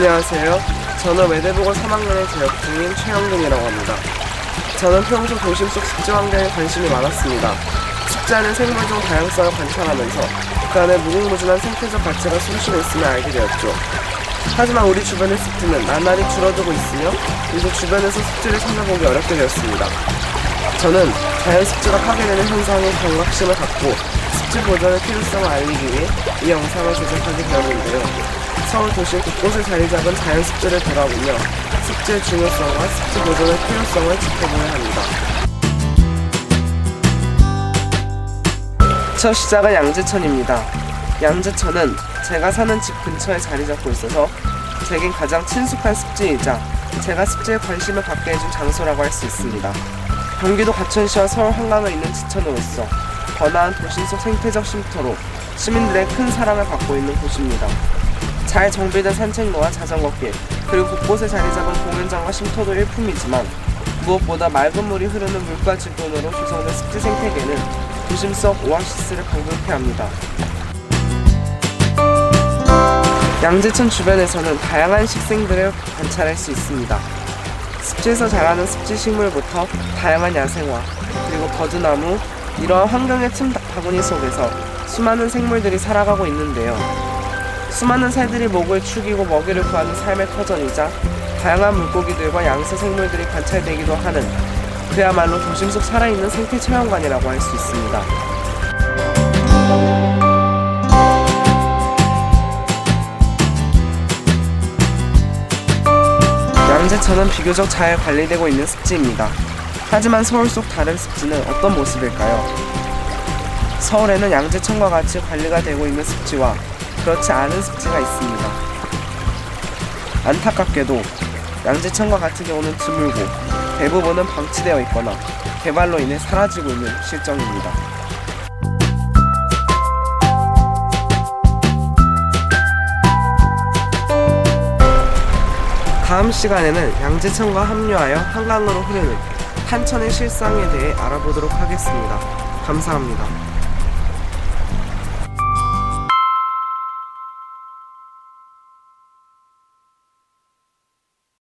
안녕하세요. 저는 외대보고 3학년에 재학 중인 최영근이라고 합니다. 저는 평소 도심 속 습지 환경에 관심이 많았습니다. 습지하는 생물 중 다양성을 관찰하면서 그 안에 무궁무진한 생태적 가치가 숨쉬고 있음을 알게 되었죠. 하지만 우리 주변의 습지는 나날이 줄어들고 있으며 이제 주변에서 습지를 찾아보기 어렵게 되었습니다. 저는 자연 습지가 파괴되는 현상에 경각심을 갖고 습지 보존의 필요성을 알리기 위해 이 영상을 제작하게 되었는데요. 서울 도심 곳곳에 자리 잡은 자연 습지를 돌아보며 습지의 중요성과 습지 보존의 필요성을 지켜보야 합니다. 첫 시작은 양재천입니다. 양재천은 제가 사는 집 근처에 자리 잡고 있어서 제겐 가장 친숙한 습지이자 제가 습지에 관심을 갖게 해준 장소라고 할 수 있습니다. 경기도 과천시와 서울 한강에 있는 지천으로서 번화한 도심 속 생태적 쉼터로 시민들의 큰 사랑을 받고 있는 곳입니다. 잘 정비된 산책로와 자전거길, 그리고 곳곳에 자리 잡은 공연장과 쉼터도 일품이지만 무엇보다 맑은 물이 흐르는 물가 질돈으로 조성된 습지 생태계는 도심 속 오아시스를 방불케 합니다. 양재천 주변에서는 다양한 식생들을 관찰할 수 있습니다. 습지에서 자라는 습지 식물부터 다양한 야생화, 그리고 버드나무, 이러한 환경의 틈 바구니 속에서 수많은 생물들이 살아가고 있는데요. 수많은 새들이 목을 축이고 먹이를 구하는 삶의 터전이자 다양한 물고기들과 양서 생물들이 관찰되기도 하는 그야말로 도심 속 살아있는 생태 체험관이라고 할 수 있습니다. 양재천은 비교적 잘 관리되고 있는 습지입니다. 하지만 서울 속 다른 습지는 어떤 모습일까요? 서울에는 양재천과 같이 관리가 되고 있는 습지와 그렇지 않은 습지가 있습니다. 안타깝게도 양재천과 같은 경우는 드물고 대부분은 방치되어 있거나 개발로 인해 사라지고 있는 실정입니다. 다음 시간에는 양재천과 합류하여 한강으로 흐르는 한천의 실상에 대해 알아보도록 하겠습니다. 감사합니다.